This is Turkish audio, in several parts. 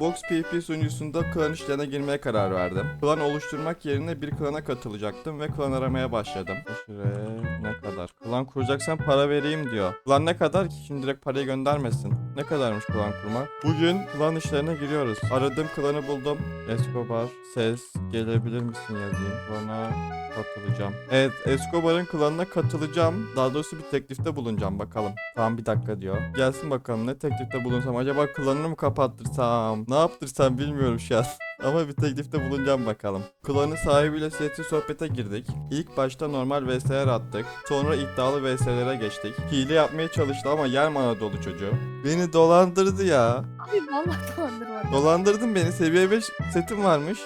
Box PvP sunucusunda klan işlerine girmeye karar verdim. Klan oluşturmak yerine bir klana katılacaktım ve klan aramaya başladım. Şuraya ne kadar? Klan kuracaksan para vereyim diyor. Klan ne kadar ki? Şimdi direkt parayı göndermesin. Ne kadarmış klan kurmak? Bugün klan işlerine giriyoruz. Aradığım klanı buldum. Escobar, ses, gelebilir misin yazayım. Klana katılacağım. Evet, Escobar'ın klanına katılacağım. Daha doğrusu bir teklifte bulunacağım bakalım. Tamam bir dakika diyor. Gelsin bakalım ne teklifte bulunsam. Acaba klanını mı kapattırsam? Ne yaptırsam bilmiyorum şu an. Ama bir teklifte bulunacağım bakalım. Klanın sahibiyle sesli sohbete girdik. İlk başta normal VS'ler attık. Sonra iddialı VS'lere geçtik. Hile yapmaya çalıştı ama yer mana dolu çocuğu. Beni dolandırdı ya. Abi vallahi dolandırmadım. Dolandırdın beni. Seviye 5 setim varmış.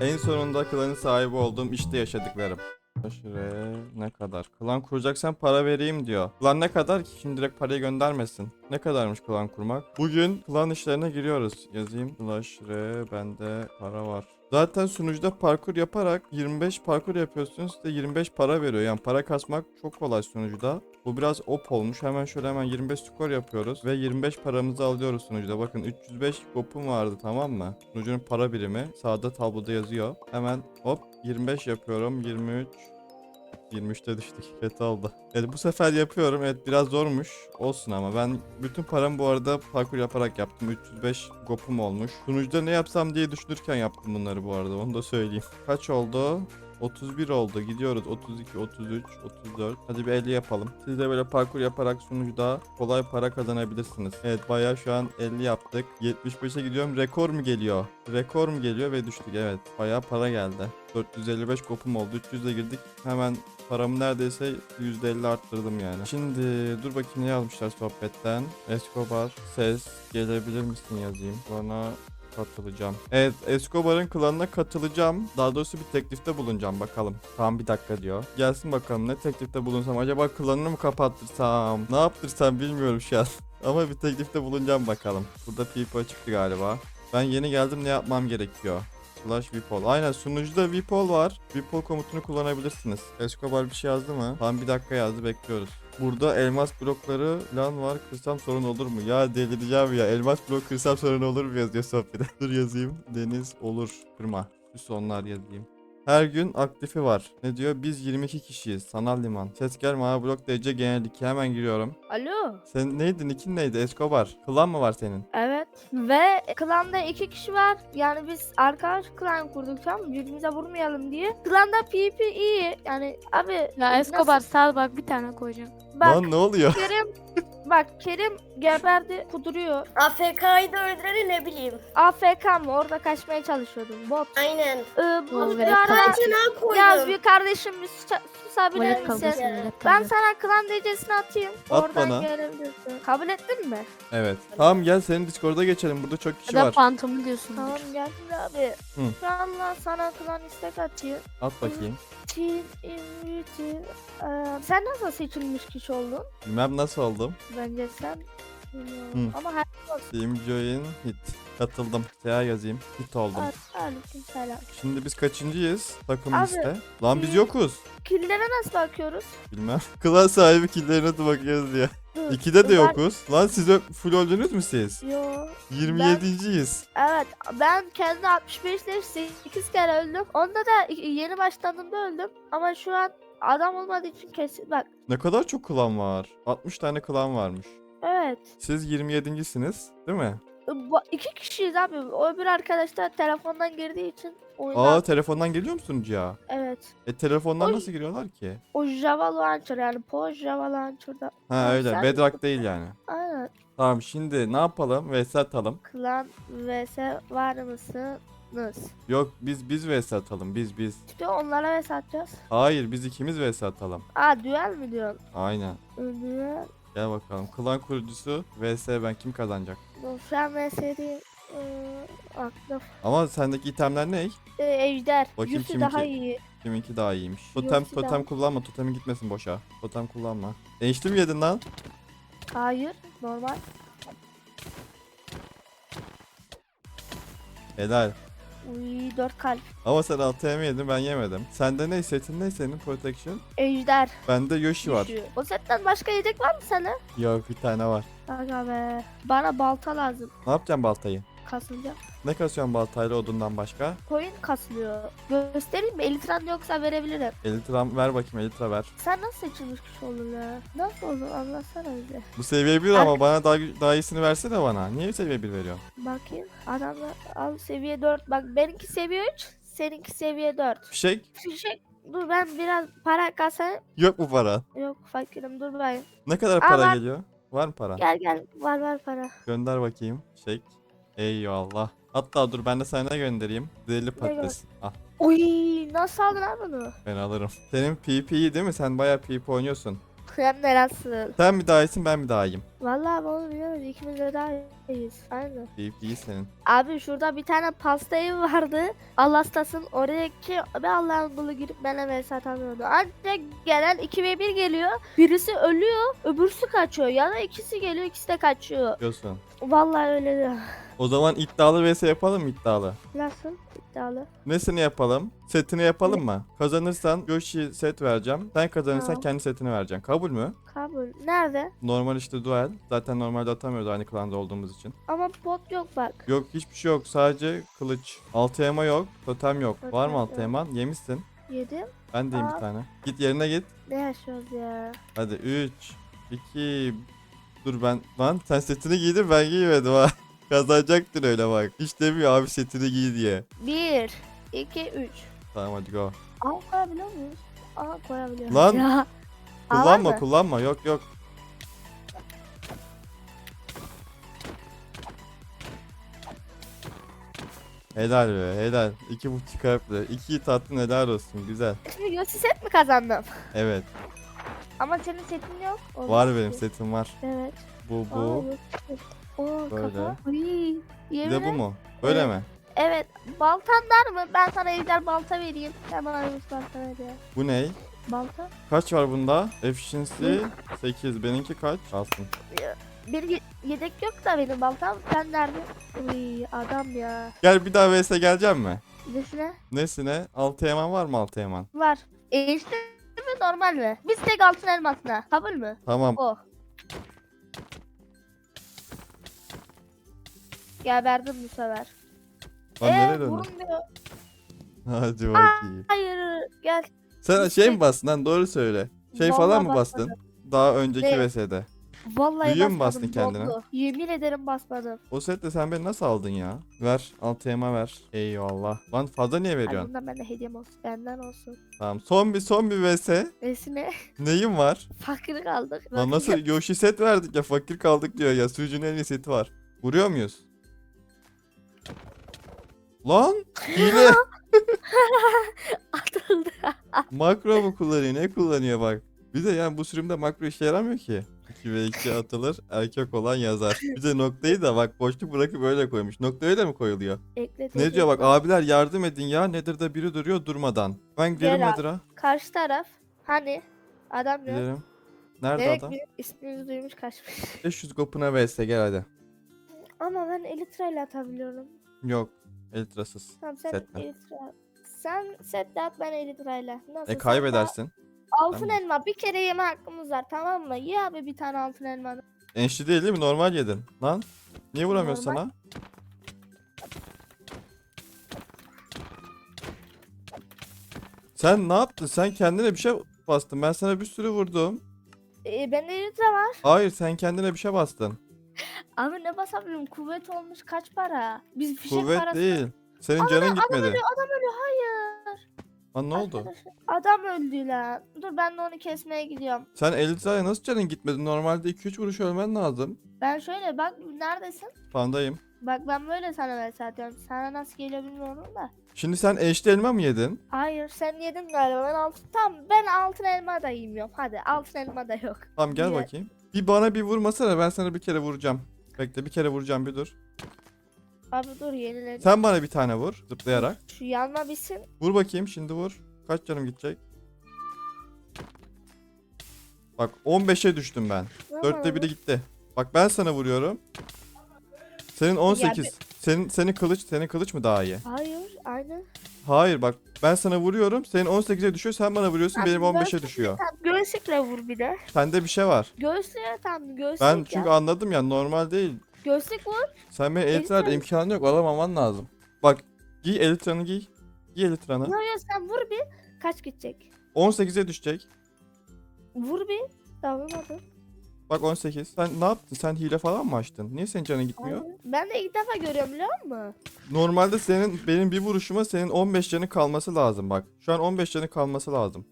En sonunda klanın sahibi olduğum işte yaşadıklarım. Şuraya ne kadar? Klan kuracaksan para vereyim diyor. Klan ne kadar ki? Şimdi direkt parayı göndermesin. Ne kadarmış klan kurmak? Bugün klan işlerine giriyoruz. Yazayım. R bende para var. Zaten sunucuda parkur yaparak 25 parkur yapıyorsunuz size 25 para veriyor. Yani para kasmak çok kolay sunucuda. Bu biraz op olmuş. Hemen şöyle hemen 25 skor yapıyoruz. Ve 25 paramızı alıyoruz sunucuda. Bakın 305 gopum vardı tamam mı? Sunucunun para birimi. Sağda tabloda yazıyor. Hemen hop 25 yapıyorum. 23 23'te düştük. Kötü oldu. Evet bu sefer yapıyorum. Evet biraz zormuş. Olsun ama ben bütün paramı bu arada parkur yaparak yaptım. 305 gopum olmuş. Sunucuda ne yapsam diye düşünürken yaptım bunları bu arada. Onu da söyleyeyim. Kaç oldu? 31 oldu. Gidiyoruz. 32, 33, 34. Hadi bir 50 yapalım. Siz de böyle parkur yaparak sunucuda kolay para kazanabilirsiniz. Evet bayağı şu an 50 yaptık. 75'e gidiyorum. Rekor mu geliyor? Rekor mu geliyor ve düştük. Evet bayağı para geldi. 455 kopum oldu. 300'e girdik. Hemen paramı neredeyse %50 arttırdım yani. Şimdi dur bakayım ne yazmışlar sohbetten. Escobar ses gelebilir misin yazayım. Bana katılacağım. Evet Escobar'ın klanına katılacağım. Daha doğrusu bir teklifte bulunacağım bakalım. Tamam bir dakika diyor. Gelsin bakalım ne teklifte bulunsam. Acaba klanını mı kapattırsam? Ne yaptırsam bilmiyorum şu an. Ama bir teklifte bulunacağım bakalım. Burada people çıktı galiba. Ben yeni geldim ne yapmam gerekiyor? Slash Vipol. Aynen sunucuda Vipol var. Vipol komutunu kullanabilirsiniz. Escobar bir şey yazdı mı? Tamam bir dakika yazdı bekliyoruz. Burada elmas blokları lan var kırsam sorun olur mu? Ya delireceğim ya. Elmas blok kırsam sorun olur mu yazıyor sohbete. Dur yazayım. Deniz olur. Kırma. Şu sonlar yazayım. Her gün aktifi var. Ne diyor? Biz 22 kişiyiz. Sanal liman. Ses gel mavi blok DC genellik. Hemen giriyorum. Alo. Sen neydin? Nickin neydi? Escobar. Klan mı var senin? Evet. Ve klanda iki kişi var. Yani biz arkadaş klan kurduk tamam mı? Birbirimize vurmayalım diye. Klanda PvP iyi. Yani abi. Ya Escobar nasıl- sal bak bir tane koyacağım. Bak Lan ne oluyor? Kerim. Bak Kerim geberdi kuduruyor. AFK'yı da öldüreni ne bileyim. AFK mı? Orada kaçmaya çalışıyordum. Bot. Aynen. Ee, bu Vallahi ara Kaçına koydum. yaz bir kardeşim bir sus- susabilir Tuvalet misin? Ben sana klan DC'sini atayım. At Oradan bana. gelebilirsin. Kabul ettin mi? Evet. Tamam gel senin Discord'a geçelim. Burada çok kişi Ya da var. fantomu diyorsun. Tamam gel abi. Hı. Şu anda sana klan istek atayım. At bakayım. Çin, İmriti. Ee, sen nasıl seçilmiş kişi oldun? Bilmem nasıl oldum. Bence sen. Hı. Ama her Team Join Hit. Katıldım. Seha yazayım. Hit oldum. aleyküm selam. Şimdi biz kaçıncıyız takım Abi, liste? Lan biz biz- yokuz. Killere nasıl bakıyoruz? Bilmem. Klan sahibi killerine de bakıyoruz diye. İkide de ben- yokuz. Lan siz full öldünüz mü siz? Yo. 27.yiz. Evet ben kendi 65'te 8 kere öldüm. Onda da yeni başladığımda öldüm. Ama şu an adam olmadığı için kesin bak. Ne kadar çok klan var. 60 tane klan varmış. Evet. Siz 27.siniz değil mi? Bu, iki kişiyiz abi. O bir arkadaş da telefondan girdiği için oyundan. Aa telefondan geliyor musun ya? Evet. E telefondan Oy. nasıl giriyorlar ki? O Java Launcher yani Po Java Launcher'da. Ha Aa, öyle. sen- Bedrock değil yani. Aynen. Tamam şimdi ne yapalım? VS atalım. Klan vs var mısınız? Yok biz biz VS atalım. Biz biz. İşte onlara vs atacağız. Hayır biz ikimiz VS atalım. Aa düel mi diyorsun? Aynen. Düel. Gel bakalım. Klan kurucusu vs ben kim kazanacak? Bu Sen. Ee, aktif. Ama sendeki itemler ne? Ee, ejder. Bakayım kiminki? daha iyi. Kiminki daha iyiymiş. Totem Yoksa totem daha- kullanma. Totemin gitmesin boşa. Totem kullanma. Enişte mi yedin lan? Hayır. Normal. Helal. Uy 4 kalp. Ama sen 6 yedin ben yemedim. Sende ne? Setin ne senin protection? Ejder. Bende Yoshi var. düşüyor. O setten başka yedek var mı sana? Yok bir tane var. Aga be. Bana balta lazım. Ne yapacağım baltayı? Kasılacağım. Ne kasıyorsun baltayla odundan başka? Coin kasılıyor. Göstereyim mi? Elitran yoksa verebilirim. Elitra ver bakayım elitra ver. Sen nasıl seçilmiş kişi olur ya? Nasıl olur anlatsana bize. Bu seviye 1 ama bana daha, daha iyisini versene bana. Niye seviye 1 veriyorsun? Bakayım. Adamlar al seviye 4. Bak benimki seviye 3. Seninki seviye 4. Fişek Fişek. Dur ben biraz para kasayım. yok mu para? Yok fakirim dur ben. Ne kadar Aa, para var. geliyor? Var mı para? Gel gel var var para. Gönder bakayım. Fişek. Eyvallah. Hatta dur ben de sana göndereyim? Zehirli patates. Al Oy nasıl aldın lan bunu? ben alırım. Senin PP iyi değil mi? Sen bayağı PP oynuyorsun. De nasıl? Sen mi daha iyisin ben mi daha iyiyim? Vallahi ben onu biliyoruz. İkimiz de daha iyiyiz. Aynen. İyi senin. Abi şurada bir tane pasta evi vardı. Allah'tasın oradaki bir Allah'ın kulu girip bana vs atamıyordu. Ancak gelen 2 ve 1 geliyor. Birisi ölüyor, öbürsü kaçıyor. Ya da ikisi geliyor, ikisi de kaçıyor. Diyorsun. Vallahi öyle de. O zaman iddialı vs yapalım mı iddialı? Nasıl? İddialı. Nesini yapalım? Setini yapalım mı? Kazanırsan Yoshi set vereceğim. Sen kazanırsan Tamam. kendi setini vereceksin. Kabul mü? Kabul. Nerede? Normal işte duel. Zaten normalde atamıyoruz aynı klanda olduğumuz için. Ama bot yok bak. Yok hiçbir şey yok. Sadece kılıç. Altı elma yok. Totem yok. Var Totem mı altı yok. Yemişsin. Yedim. Ben de yiyeyim Aa. bir tane. Git yerine git. Ne yaşıyoruz ya? Hadi 3 2 Dur ben lan sen setini giydin ben giymedim ha. Kazanacaktın öyle bak. Hiç demiyor abi setini giy diye. 1, 2, 3. Tamam hadi go. Aa koyabiliyor muyuz? Aa koyabiliyoruz. Lan, Ya. Aa, var Kullanma mı? kullanma yok yok. Helal be helal. İki buçuk harfle. İki tatlın helal olsun güzel. Şimdi Yossi set mi kazandım? Evet Ama senin setin yok. Olmaz var benim ki. setim var. Evet. Bu bu. Oo Böyle. kafa. Uy, Bir de bu mu? Böyle mi? Evet. Baltan var mı? Ben sana ejder balta vereyim. Sen bana Yunus balta ver ya. Bu ne? Balta? Kaç var bunda? Efficiency 8. Benimki kaç? Alsın. Bir ye- yedek yok da benim baltam. Sen nerede? Uy adam ya. Gel bir daha vs geleceğim mi? Nesine? Nesine? Altı yaman var mı altı yaman? Var. Ejder mi normal mi? Biz tek altın elmasına. Kabul mü? Tamam. O. Geberdim bu sefer. Lan nereye döndün? vurun diyor. Hadi bakayım. Hayır gel. Sen şey mi bastın lan doğru söyle. Şey falan Vallahi mı bastın? basmadım. Daha önceki Ne? VS'de. Vallahi mu basmadım, bastın kendine? doldu. Yemin ederim basmadım. O sette sen beni nasıl aldın ya? Ver. Altı yama ver. Eyvallah. Lan fazla niye Ay veriyorsun? bundan bende hediyem olsun. Benden olsun. Tamam. Son bir son bir VS. Nesine? Neyim var? Fakir kaldık. Lan nasıl Yoshi set verdik ya fakir kaldık diyor ya. Suyucunun en iyi seti var. Vuruyor muyuz? Lan hile. Atıldı. makro mu kullanıyor ne kullanıyor bak. Bir de yani bu sürümde makro işe yaramıyor ki. 2 ve 2 atılır erkek olan yazar. Bir de noktayı da bak boşluk bırakıp öyle koymuş. Nokta öyle mi koyuluyor? Ekle Ne diyor bak abiler yardım edin ya nedir de biri duruyor durmadan. Ben gidelim Gel abi. Nedir'a. Karşı taraf. Hani? Adam yok. Gidelim. Nerede Demek adam? bir isminizi duymuş kaçmış. 500 gopuna vs gel hadi. Ama ben elitra ile atabiliyorum. Yok. Eltrasız. Tamam sen Setle. elitra. Sen setle at ben elitra ile. Nasıl? E kaybedersin. Altın elma bir kere yeme hakkımız var tamam mı? Ye abi bir tane altın elmanı. Enşli değil değil mi? Normal yedin. Lan. Niye vuramıyorsun Normal. sana? Sen ne yaptın? Sen kendine bir şey bastın. Ben sana bir sürü vurdum. Ee, bende elitra var. Hayır sen kendine bir şey bastın. Abi ne basabilirim? Kuvvet olmuş kaç para? Biz fişek Kuvvet parası... değil. Senin Adam- canın Adam gitmedi. ölüyor adam. Lan ne oldu? Arkadaşlar, Adam öldü lan. Dur ben de onu kesmeye gidiyorum. Sen Elitra'ya nasıl canın gitmedi? Normalde 2-3 vuruş ölmen lazım. Ben şöyle bak neredesin? Fandayım. Bak ben böyle sana mesaj atıyorum. Sana nasıl geliyor bilmiyorum da. Şimdi sen eşli elma mı yedin? Hayır sen yedin galiba ben altın. Tamam ben altın elma da yemiyorum. Hadi altın elma da yok. Tamam gel Niye? bakayım. Bir bana bir vurmasana ben sana bir kere vuracağım. Bekle bir kere vuracağım bir dur. Abi dur yeniledim. Sen bana bir tane vur zıplayarak. Şu yanma bitsin. Vur bakayım şimdi vur. Kaç canım gidecek? Bak 15'e düştüm ben. Dörtte biri gitti. Bak ben sana vuruyorum. Senin 18. Senin senin kılıç senin kılıç mı daha iyi? Hayır aynı. Hayır bak ben sana vuruyorum. Senin 18'e düşüyor. Sen bana vuruyorsun. Abi Benim ben 15'e düşüyor. Tamam göğüslükle vur bir de. Sende bir şey var. Göğüslüğe tamam göğüslük Ben ya. çünkü anladım ya normal değil. Göğüslük vur. Sen beni elitrar Elitra- imkanı yok alamaman lazım. Bak giy elitranı giy. Giy elitranı. Yo yo sen vur bir. Kaç gidecek? 18'e düşecek. Vur bir. Tamam hadi. Bak 18. Sen ne yaptın? Sen hile falan mı açtın? Niye senin canın gitmiyor? Aynen. Ben de ilk defa görüyorum biliyor musun? Normalde senin benim bir vuruşuma senin 15 canı kalması lazım bak. Şu an 15 canı kalması lazım.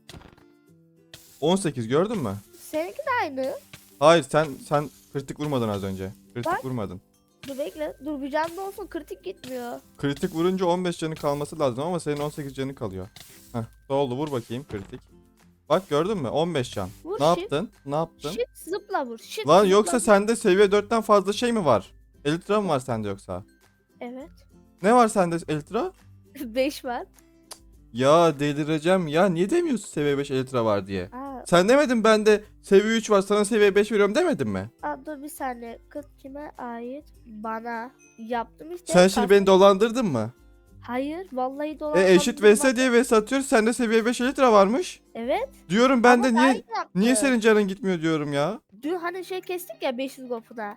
18 gördün mü? Seninki de aynı. Hayır sen sen kritik vurmadın az önce. Kritik Bak. vurmadın. Dur bekle. Dur bir canlı olsun kritik gitmiyor. Kritik vurunca 15 canı kalması lazım ama senin 18 canı kalıyor. Heh, oldu vur bakayım kritik. Bak gördün mü? 15 can. Vur ne shit. yaptın? Ne yaptın? Shit zıpla vur. Shit Lan zıpla yoksa vur. sende seviye 4'ten fazla şey mi var? Elitra mı var sende yoksa? Evet. Ne var sende Elitra? 5 var. Ya delireceğim ya niye demiyorsun seviye 5 Elitra var diye? Aa, Sen demedin bende seviye 3 var sana seviye 5 veriyorum demedin mi? aa, dur bir saniye. Kız kime ait? Bana. Yaptım işte. Sen şimdi beni dolandırdın mı? Hayır vallahi E dolanmadım. eşit vs diye vs atıyoruz sende seviye 5 Elitra varmış. Evet. Diyorum ben de ama niye ben yaptım. niye senin canın gitmiyor diyorum ya. Dün hani şey kestik ya 500 gofuna.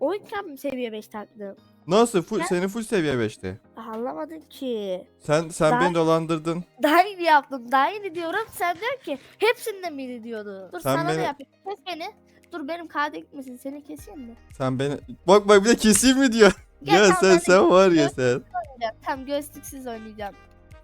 O yüzden seviye 5 taktım. Nasıl full senin full seviye 5'ti. Anlamadın ki. Sen sen Ben- beni dolandırdın. Daha iyi yaptım. Daha iyi diyorum. Sen diyor ki hepsinden miydi diyordu. Dur Sen sana beni- da yapayım. Kes beni. Dur benim KD gitmesin. Seni keseyim mi? Sen beni bak bak bir de keseyim mi diyor. Gel, ya tamam, sen ben de sen var ya sen. oynayacağım. Tam göğüslüksüz oynayacağım.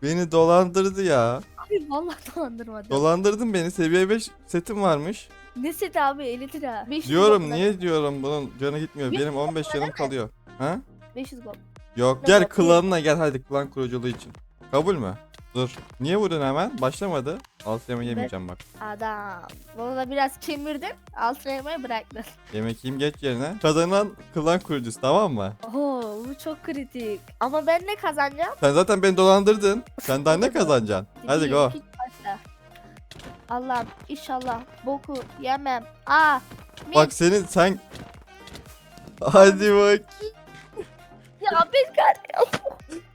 Beni dolandırdı ya. Abi vallahi dolandırmadım. Dolandırdın beni seviye 5 setim varmış. ne seti abi 50 lira. 500 Diyorum niye diyorum bunun canı gitmiyor. Benim 15 canım kalıyor. Ha? 500 gof. Yok gel klanına gel hadi klan kuruculuğu için. Kabul mü? Dur. Niye vurdun hemen? Başlamadı. Alt yemeği yemeyeceğim bak. Adam. Bunu da biraz kemirdim. Altına yemeği bıraktım. Yemek yiyeyim geç yerine. Kazanan klan kurucusu tamam mı? Oo bu çok kritik. Ama ben ne kazanacağım? Sen zaten beni dolandırdın. Sen daha ne kazanacaksın? Hadi go. Allah'ım inşallah boku yemem. Aa. Bak senin sen... Hadi bak. Ya Bilgar.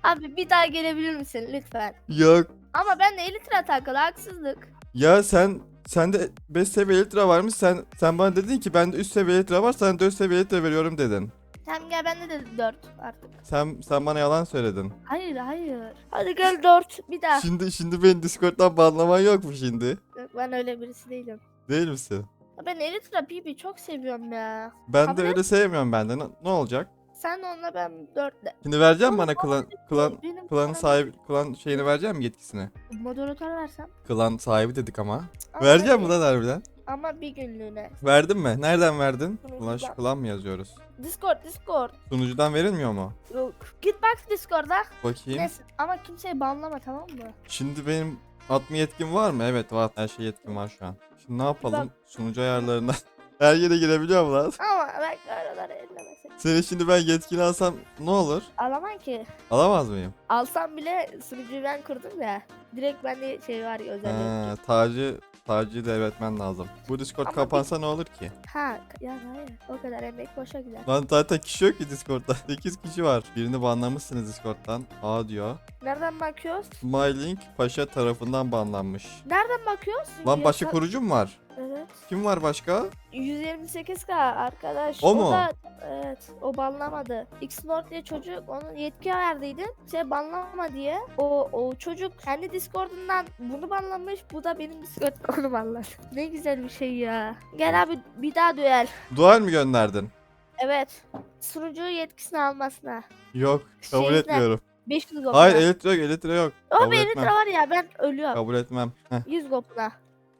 Abi bir daha gelebilir misin lütfen? Yok. Ama ben de 50 lira takılı haksızlık. Ya sen sende 5 seviye lira varmış. Sen sen bana dedin ki bende 3 seviye lira var. Sana 4 seviye lira veriyorum dedin. Tamam gel bende de 4 artık. Sen sen bana yalan söyledin. Hayır hayır. Hadi gel 4 bir daha. Şimdi şimdi beni Discord'dan banlaman yok mu şimdi? Yok, ben öyle birisi değilim. Değil misin? Ben 50 lira çok seviyorum ya. Ben Kabul de et. öyle sevmiyorum ben de. Ne, ne olacak? Sen onunla ben 4 Şimdi vereceğim Oğlum, bana klan klan Benim klan sahibi klan şeyini vereceğim mi yetkisini? Moderatör versem. Klan sahibi dedik ama. Ama Vereceğim mi lan harbiden? Ama bir günlüğüne. Verdin mi? Nereden verdin? Sunucudan. Ulan şu klan mı yazıyoruz? Discord Discord. Sunucudan verilmiyor mu? Yok. Git bak Discord'a. Bakayım. Neyse ama kimseyi banlama tamam mı? Şimdi benim atma yetkim var mı? Evet var. Her şey yetkim var şu an. Şimdi ne yapalım? Sunucu ayarlarından. Her yere girebiliyor mu lan? Ama bak oraları ellemesin. Seni şimdi ben yetkili alsam ne olur? Alamam ki. Alamaz mıyım? Alsam bile sunucuyu ben kurdum ya. Direkt bende şey var ya özellik. He, tacı tacı devretmen lazım. Bu Discord Ama kapansa ne olur ki? Ha ya hayır o kadar emek boşa gider. Lan zaten kişi yok ki Discord'da. 8 kişi var. Birini banlamışsınız Discord'dan. A diyor. Nereden bakıyoruz? MyLink Paşa tarafından banlanmış. Nereden bakıyoruz? Lan başka Yoksa- kurucu mu var? Evet. Kim var başka? 128k arkadaş. O mu? da evet o banlamadı. X-Nord diye çocuk onun yetki verdiydim. Şey banlama diye. O o çocuk kendi Discord'undan bunu banlamış. Bu da benim Discord'dan onu banladı. Ne güzel bir şey ya. Gel abi bir daha düel. Dual mi gönderdin? Evet. Sunucu yetkisini almasına. Yok. Kabul Şeyden, etmiyorum. 500 gopuna. Hayır elitre yok elitre yok. O kabul etmem. var ya ben ölüyorum. Kabul etmem. Heh. 100 gopuna.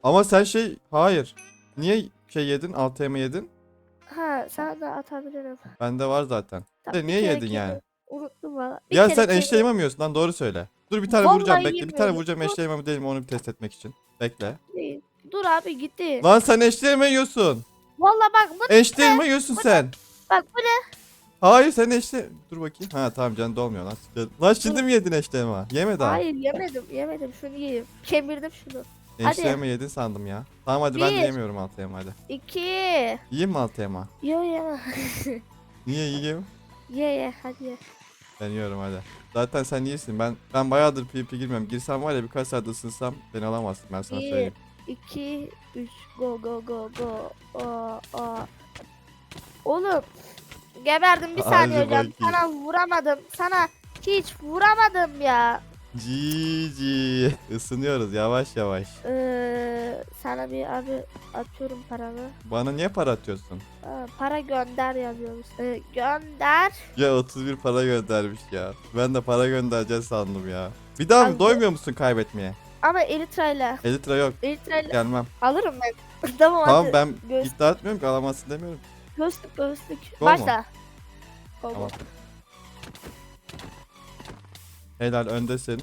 Ama sen şey hayır. Niye şey yedin? 6 yedin? Ha sana da atabilirim. Bende var zaten. Tamam, De niye kere yedin yani? kere- Unuttum valla. Bir Ya kere sen kere- eşle yemiyorsun lan doğru söyle. Dur bir tane Vallahi vuracağım bekle. Bir tane vuracağım Dur. eşle yemem değil mi onu bir test etmek için. Bekle. Dur abi gitti. Lan sen eşle yiyorsun. Valla bak bu Eşle yiyorsun sen. bak bu ne? Hayır sen eşle... Dur bakayım. Ha tamam canın dolmuyor lan. Lan şimdi mi yedin eşle yeme? Yeme daha. Hayır yemedim yemedim şunu yiyeyim. Kemirdim şunu. Hadi. Eşle yeme yedin sandım ya. Tamam hadi ben de Bir. yemiyorum altı yeme hadi. İki. Yiyeyim mi altı yeme? Yo yeme. Niye yiyeyim? ye ye hadi ye. Ben yiyorum hadi. Zaten sen iyisin. Ben ben bayağıdır PvP girmiyorum. Girsem var ya birkaç saat ısınsam beni alamazsın ben sana Bir. söyleyeyim. İki. Üç. Go go go go. O. Oğlum. Geberdim bir Hadi saniye hocam. bakayım. Sana vuramadım. Sana hiç vuramadım ya. Cici. Isınıyoruz yavaş yavaş. Ee, sana bir abi atıyorum paramı. Bana niye para atıyorsun? Aa, para gönder yazıyoruz. Ee, gönder. Ya 31 para göndermiş ya. Ben de para göndereceğiz sandım ya. Bir daha mı Abi- doymuyor musun kaybetmeye? Ama elitrayla. 50 lira yok. Elitrayla Gelmem. alırım ben. tamam Tamam hadi. ben Göz- iddia etmiyorum ki alamazsın demiyorum. Göğüslük göğüslük. Gol mu? Başla. Tamam. Helal öndesin.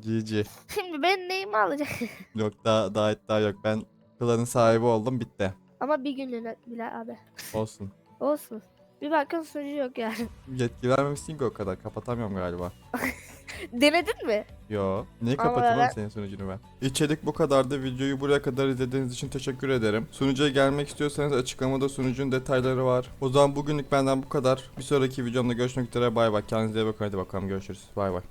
Cici. Şimdi ben neyimi alacak? Yok daha daha iddia yok. Ben klanın sahibi oldum bitti. Ama bir günlüğüne bile abi. Olsun. Olsun. Bir bakın sunucu yok yani. Yetki vermemişsin ki o kadar. Kapatamıyorum galiba. Denedin mi? Yo. Niye Ama kapatayım oğlum ben- senin sunucunu ben? İçerik bu kadardı. Videoyu buraya kadar izlediğiniz için teşekkür ederim. Sunucuya gelmek istiyorsanız açıklamada sunucunun detayları var. O zaman bugünlük benden bu kadar. Bir sonraki videomda görüşmek üzere. Bay bay. Kendinize iyi bakın. Hadi bakalım görüşürüz. Bay bay.